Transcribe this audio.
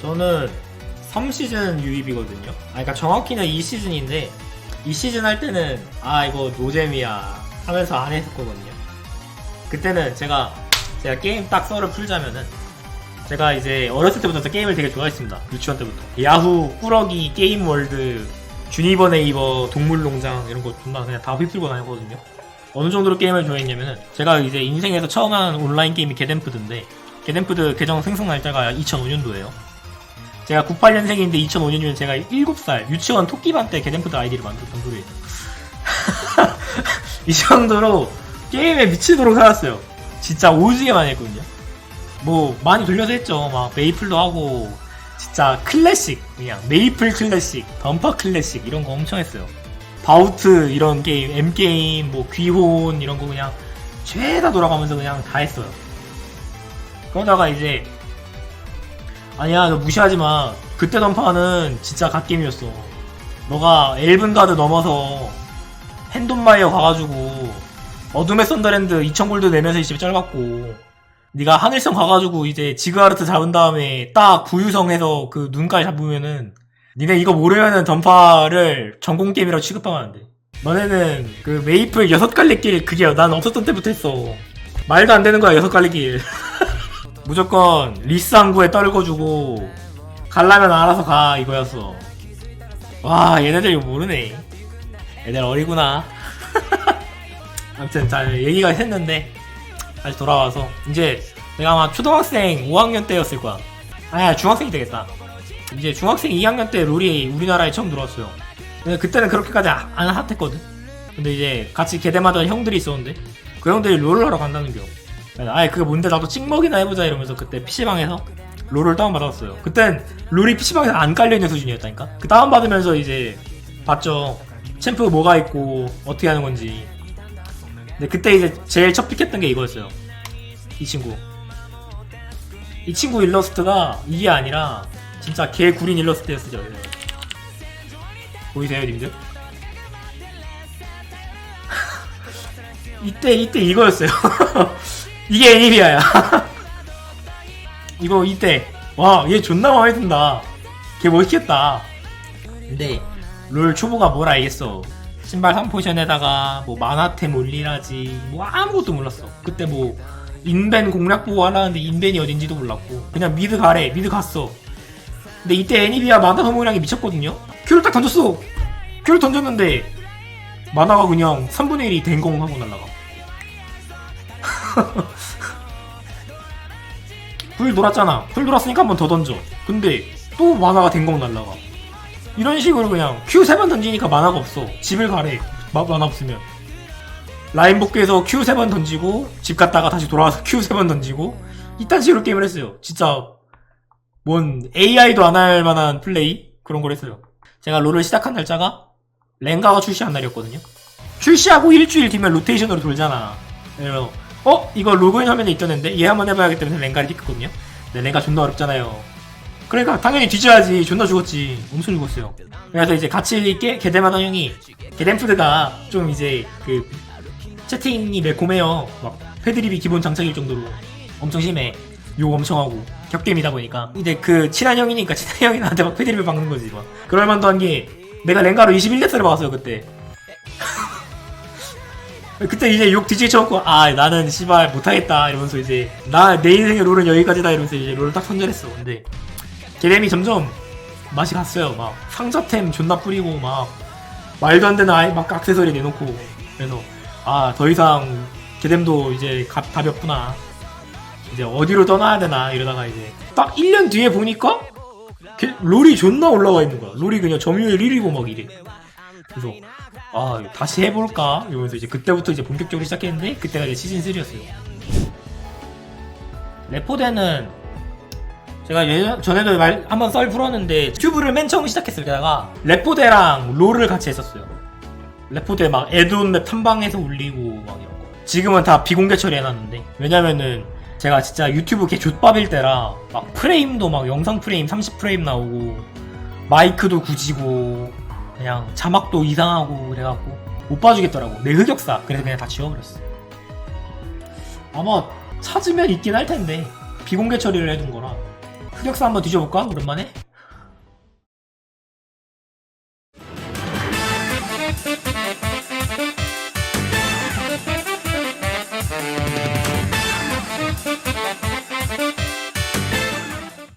저는 3시즌 유입이거든요. 아, 그러니까 정확히는 2시즌인데 이 시즌 할 때는 아 이거 노잼이야 하면서 안 했었거든요. 그때는 제가 제가 게임 딱 썰을 풀자면은 제가 이제 어렸을 때부터 저 게임을 되게 좋아했습니다. 유치원 때부터 야후 꾸러기 게임 월드 주니버 네이버 동물농장 이런 거 존나 그냥 다 휩쓸고 다녔거든요. 어느 정도로 게임을 좋아했냐면은 제가 이제 인생에서 처음 한 온라인 게임이 게덴푸드인데 게덴푸드 계정 생성 날짜가 2005년도예요. 제가 98년생인데 2005년이면 제가 7살 유치원 토끼반 때 게덴푸드 아이디를 만들었던 소리예요. 이 정도로 게임에 미치도록 살았어요. 진짜 오지게 많이 했거든요. 뭐 많이 돌려서 했죠. 막 메이플도 하고 진짜 클래식 그냥 메이플 클래식, 던파 클래식 이런 거 엄청 했어요. 바우트 이런 게임, M 게임, 뭐 귀혼 이런 거 그냥 죄다 돌아가면서 그냥 다 했어요. 그러다가 이제 아니야 너 무시하지 마. 그때 던파는 진짜 갓게임이었어. 너가 엘븐 가드 넘어서 핸돈마이어 가가지고 어둠의 썬더랜드 2000골드 내면서 이제 짧았고 네가 하늘성 가가지고 이제 지그하르트 잡은 다음에 딱 구유성에서 그 눈깔 잡으면은 니네 이거 모르면은 던파를 전공 게임이라고 취급하면 안 돼. 너네는 그 메이플 여섯 갈래 길 그게 난 없었던 때부터 했어. 말도 안 되는 거야 여섯 갈래 길. 무조건 리스 항구에 떨궈주고 갈라면 알아서 가 이거였어. 와 얘네들 이거 모르네. 애들 어리구나. 아무튼 잘 얘기가 했는데 다시 돌아와서 이제 내가 아마 초등학생 5학년 때였을 거야. 아야 중학생이 되겠다. 이제 중학생 2학년 때 룰이 우리나라에 처음 들어왔어요. 근데 그때는 그렇게까지 아- 안 핫했거든. 근데 이제 같이 개대마다 형들이 있었는데 그 형들이 롤을 하러 간다는 겨. 아예 그게 뭔데 나도 찍먹이나 해보자 이러면서 그때 PC방에서 롤을 다운받았어요. 그땐 롤이 PC방에서 안 깔려있는 수준이었다니까? 그 다운받으면서 이제 봤죠. 챔프 뭐가 있고 어떻게 하는 건지. 근데 그때 이제 제일 첫 픽했던 게 이거였어요. 이 친구. 이 친구 일러스트가 이게 아니라 진짜 개 구린 일러스트였어요. 보이세요, 님들? 이때 이때 이거였어요. 이게 애니비아야. 이거 이때 와 얘 존나 마음에 든다. 걔 멋있겠다. 근데 롤 초보가 뭘 알겠어. 신발 3포션에다가 뭐 만화템 올리라지 뭐 아무것도 몰랐어. 그때 뭐 인벤 공략 보고 하려는데 인벤이 어딘지도 몰랐고 그냥 미드 가래 미드 갔어. 근데 이때 애니비아 만화 소모량이 미쳤거든요. 큐를 딱 던졌어. 큐를 던졌는데 만화가 그냥 3분의 1이 댕공 하고 날라가. 불 돌았잖아. 불 돌았으니까 한 번 더 던져. 근데 또 만화가 댕공 날라가. 이런 식으로 그냥 Q 세 번 던지니까 만화가 없어. 집을 가래. 마, 만화 없으면. 라인 복귀해서 Q 세 번 던지고 집 갔다가 다시 돌아와서 Q 세 번 던지고 이딴 식으로 게임을 했어요. 진짜 뭔 AI도 안 할 만한 플레이 그런 걸 했어요. 제가 롤을 시작한 날짜가 랭가가 출시한 날이었거든요. 출시하고 일주일 뒤면 로테이션으로 돌잖아. 그래서 어 이거 로그인 화면에 있던데 얘 한번 해봐야겠다 면서 랭가를 픽했거든요. 근데 랭가 존나 어렵잖아요. 그러니까 당연히 뒤져야지 존나 죽었지. 엄청 죽었어요. 그래서 이제 같이 깨, 게데마다 형이 게덴푸드가 좀 이제 그 채팅이 매콤해요. 막 패드립이 기본 장착일 정도로 엄청 심해. 욕 엄청 하고 격겜이다 보니까. 이제 그 친한 형이니까 친한 형이 나한테 막 패드립을 박는 거지 막. 그럴 만도 한 게 내가 랭가로 21렙스를 박았어요 그때. 그때 이제 욕 뒤지게 쳐놓고 아 나는 씨발 못하겠다 이러면서 이제 나 내 인생의 롤은 여기까지다 이러면서 이제 롤을 딱 선전했어. 근데 게임이 점점 맛이 갔어요. 막 상자템 존나 뿌리고 막 말도 안 되는 아이 막 액세서리 내놓고 그래서 아 더 이상 게뎀도 이제 가, 답이 없구나. 이제 어디로 떠나야 되나 이러다가 이제 딱 1년 뒤에 보니까 게- 롤이 존나 올라와 있는 거야. 롤이 그냥 점유율 1위고 막 이래. 그래서 아 다시 해볼까 이러면서 이제 그때부터 이제 본격적으로 시작했는데 그때가 이제 시즌 3였어요. 레포대는 제가 예전, 전에도 말, 한번 썰 풀었는데 튜브를 맨 처음 시작했을 때다가 레포대랑 롤을 같이 했었어요. 레포대 막 에드온 맵 탐방에서 올리고 막 이런 거. 지금은 다 비공개 처리해놨는데 왜냐면은 제가 진짜 유튜브 개 좆밥일 때라 막 프레임도 막 영상 프레임 30프레임 나오고 마이크도 굳이고 그냥 자막도 이상하고 그래갖고 못 봐주겠더라고. 내 흑역사. 그래서 그냥 다 지워버렸어 아마 찾으면 있긴 할 텐데 비공개 처리를 해둔 거라. 팩스 한번 뒤져볼까? 오랜만에?